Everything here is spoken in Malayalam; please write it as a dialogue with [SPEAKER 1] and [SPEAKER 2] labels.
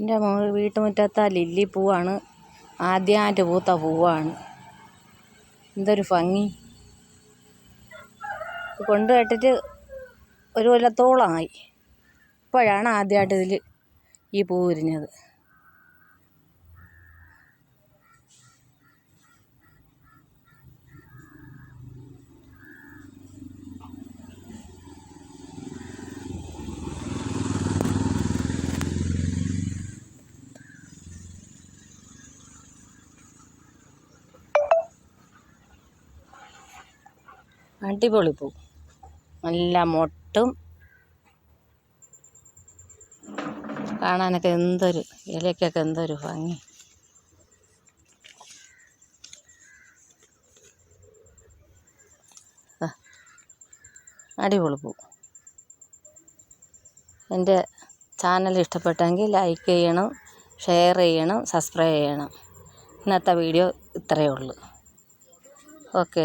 [SPEAKER 1] എന്റെ വീട്ടുമുറ്റത്തെ ലില്ലി പൂവാണ്. ആദ്യമായിട്ട് പൂത്ത പൂവാണ്. എന്തൊരു ഭംഗി. കൊണ്ടു നട്ടിട്ട് ഒരു കൊല്ലത്തോളമായി. ഇപ്പോഴാണ് ആദ്യമായിട്ട് ഇതിൽ ഈ പൂ വിരിഞ്ഞത്. അടിപൊളി പൂ. നല്ല മൊട്ടും. കാണാനൊക്കെ എന്തൊരു ഇലയ്ക്കൊക്കെ എന്തൊരു ഭംഗി. അടിപൊളി പൂ. എന്റെ ചാനൽ ഇഷ്ടപ്പെട്ടെങ്കിൽ ലൈക്ക് ചെയ്യണം ഷെയർ ചെയ്യണം സബ്സ്ക്രൈബ് ചെയ്യണം. ഇന്നത്തെ വീഡിയോ ഇത്രയേ ഉള്ളൂ. ഓക്കെ.